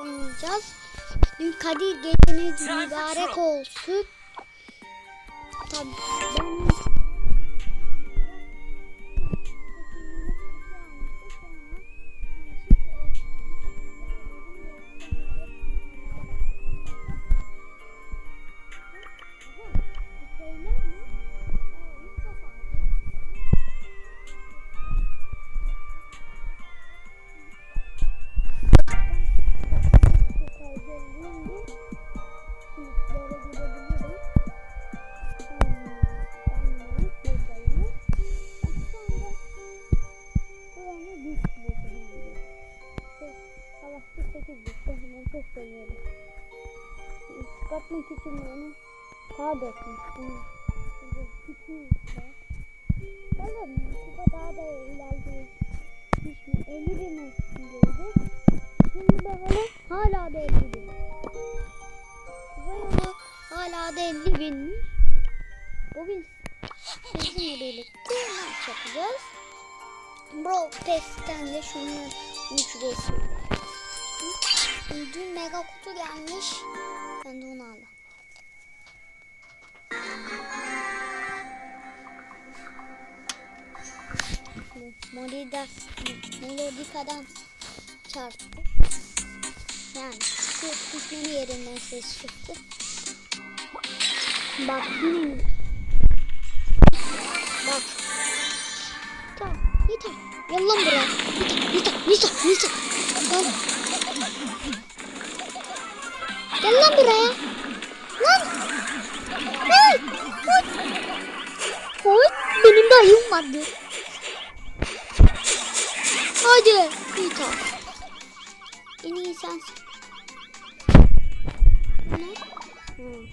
oynayacağız. Dün Kadir geceniz mübarek olsun. Tabii ben Bakalım kupa daha da ilerledi. Şimdi 50 bin üstündeydi. Şimdi bakalım hala da 50 bin. Bayağı hala da 50 binmiş. Bugün sizinle birlikte maç yapacağız. Brawl Pass'ten de şunu ücretsiz. Dün mega kutu gelmiş. Ben de onu aldım. Molida, Melodika'dan çarptı. Yani şu düşmeni yerinden ses çıktı. Bak yine Bak. Tamam yeter. Gel lan buraya. Yeter yeter yeter yeter. Gel. Gel lan buraya. Dayım vardı. Hadi. Yeter. En iyi sensin. Ne? Hmm.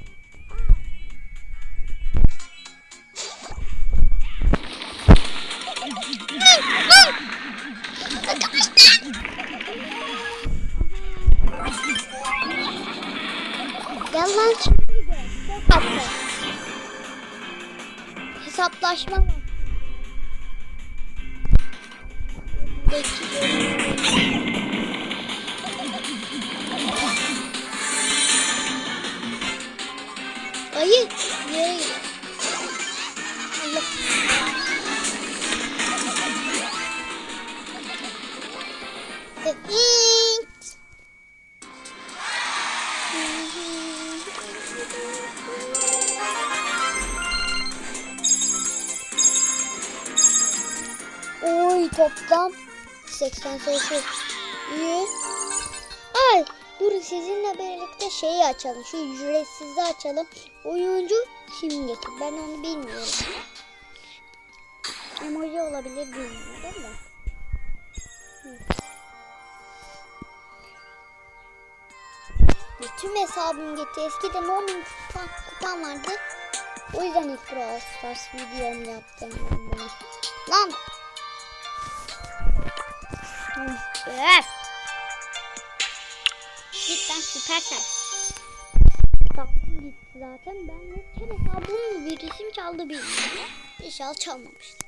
Gel lan şimdi de. Hesapla. Hesaplaşma var. Ayı. Gidiyor? Allah. Oy toplam 88. İyi. Ay dur sizinle birlikte şeyi açalım. Şu ücretsizi açalım. Oyuncu kim getir? Ben onu bilmiyorum. Emoji olabilir bilmiyorum da. Hı. Tüm hesabım gitti. Eskiden 10 bin kupam, kupam vardı. O yüzden ilk Brawl Stars videomu yaptım. Lan! Öf! Süpersel. Hesabım gitti zaten. Ben yokken hesabımı virüsüm çaldı bilmiyorum. İnşallah çalmamıştır.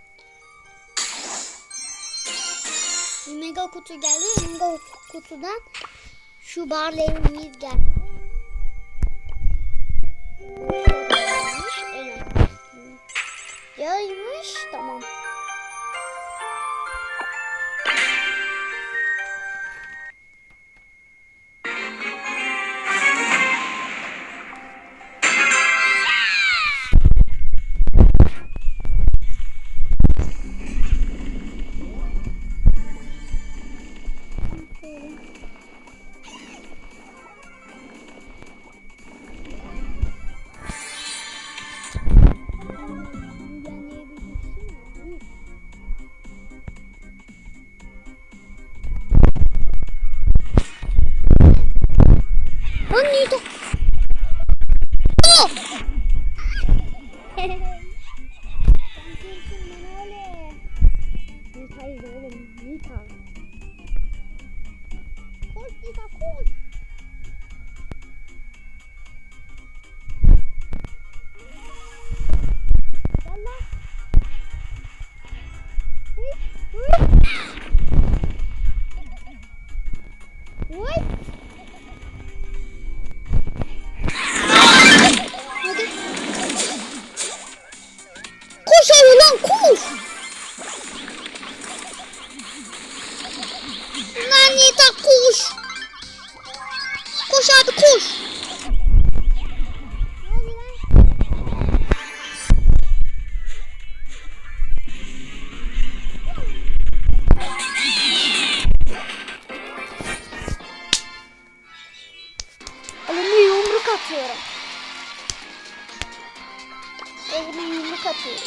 Bir mega kutu geldi. Mega kutudan şu barleyimiz geldi. Atıyorum. Elime yumruk atıyorum.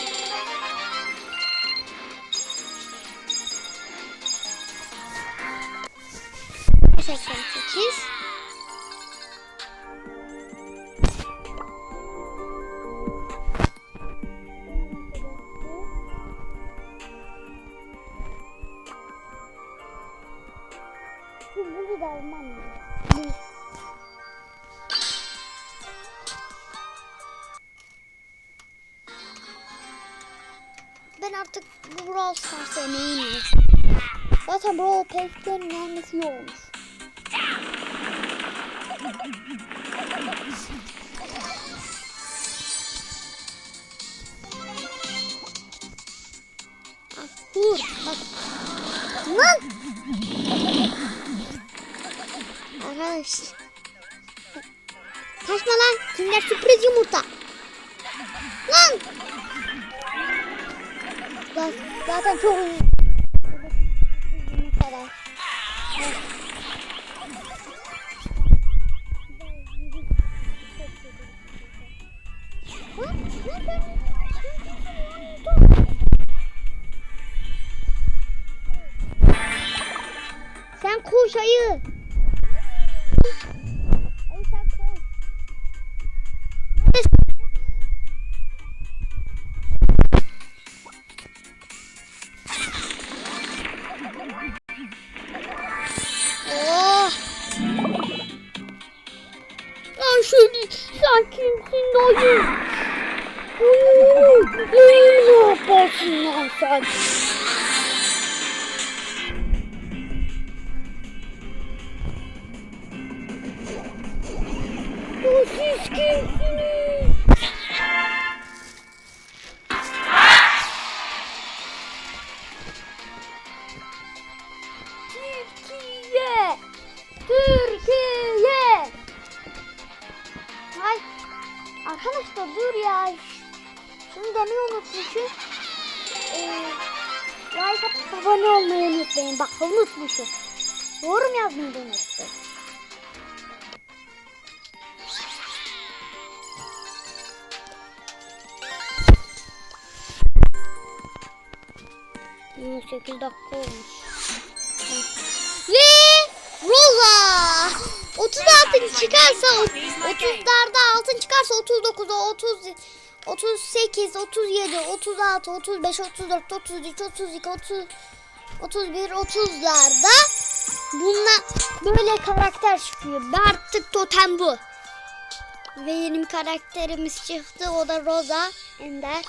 Seksen sekiz. Bu bunu da almam lazım. Artık Brawl Stars'a emeğim yok. Zaten Brawl Pass'lerin gelmesi iyi olmuş. Ah, Dur bak. Lan! Arkadaş. Kaçma lan. Kinder sürpriz yumurta. Lan! Bak zaten çok lan sen- ayı. Ayı sen kimsin dayı? Oo, Ne yaparsın lan sen? Da unuttum. Yirmi sekiz dakika olmuş. Ve Rosa 36 çıkarsa 30'larda altın çıkarsa 39'a 30 38 37 36 35 34 33 32 30 31 30'larda bunlar böyle karakter çıkıyor. Artık totem bu. Ve yeni bir karakterimiz çıktı. O da Rosa Ender.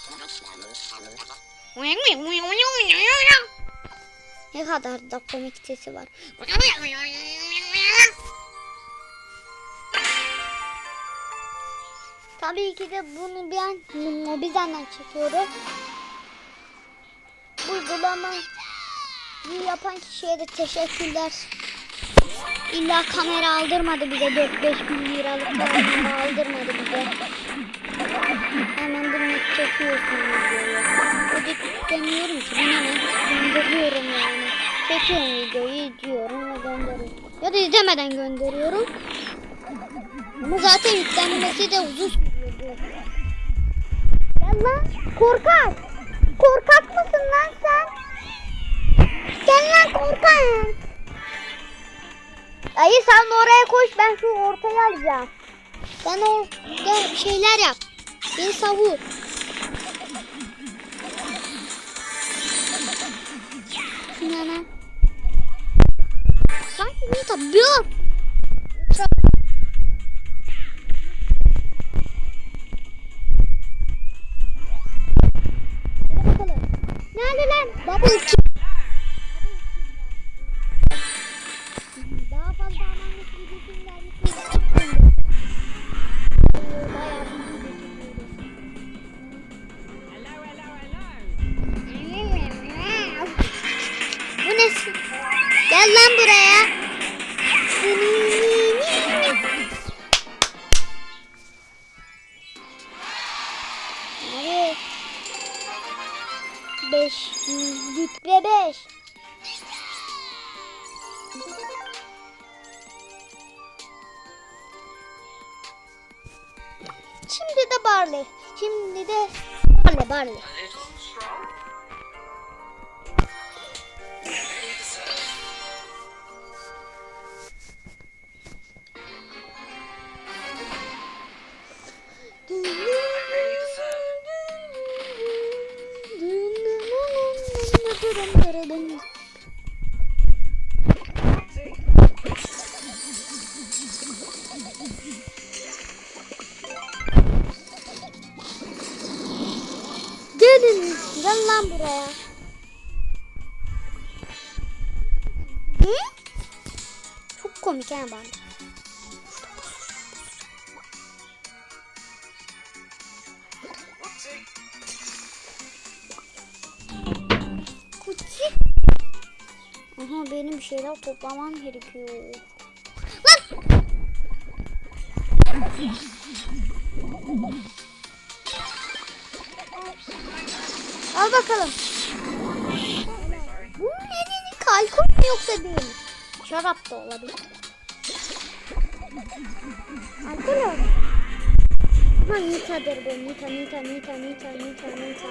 Ne kadar da komik sesi var. Tabii ki de bunu ben Mobizen'den çekiyorum. Bu uygulamayı yapan kişiye de teşekkürler. İlla kamera aldırmadı bize 4-5 bin liralık kamera aldırmadı bize. Hemen bunu çekiyorsun videoyu. Ödük demiyorum ki buna ne? Gönderiyorum yani. Çekiyorum videoyu, izliyorum ve gönderiyorum. Ya da izlemeden gönderiyorum. Ama zaten yüklenmesi de uzun sürüyor. Gel lan korkak. Korkak mısın lan sen? Gel lan. Ayı sen oraya koş ben şu ortaya alacağım. Sen orada şeyler yap. Beni savur. Lan? Sanki bir tabi. Hadi Gel lan buraya. Abi. Beş. Rütbe beş. Şimdi de Barley. Şimdi de Barley Barley. Gelin. Gel lan buraya. Hı? Çok komik ha ben. Benim bir şeyler toplamam gerekiyor. Lan! Al bakalım. Bu nenin kalkon mu yoksa değil? Şarap da olabilir. Alkol oldu. Ama Nita'dır bu. Nita, Nita, Nita, Nita, Nita, Nita.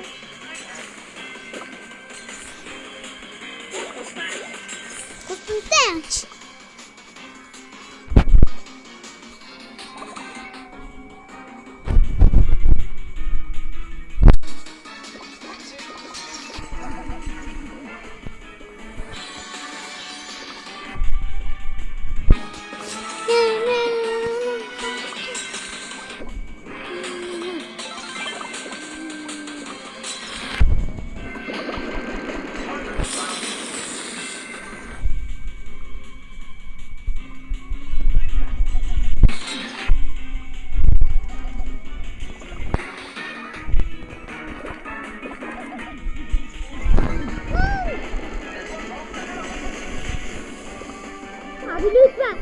Abi lütfen.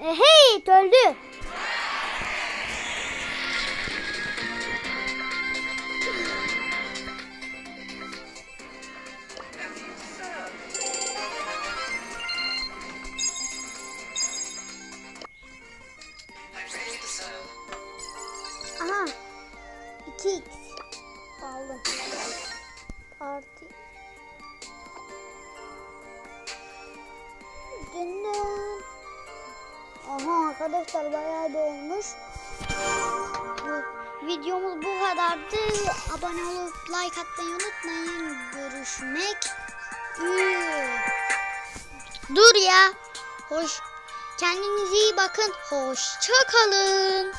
E, hey öldü. Aha. 2x. Aldım. Parti. Arkadaşlar bayağı da olmuş. Videomuz bu kadardı. Abone olup like atmayı unutmayın. Görüşmek üzere. Dur ya. Hoş. Kendinize iyi bakın. Hoşça kalın.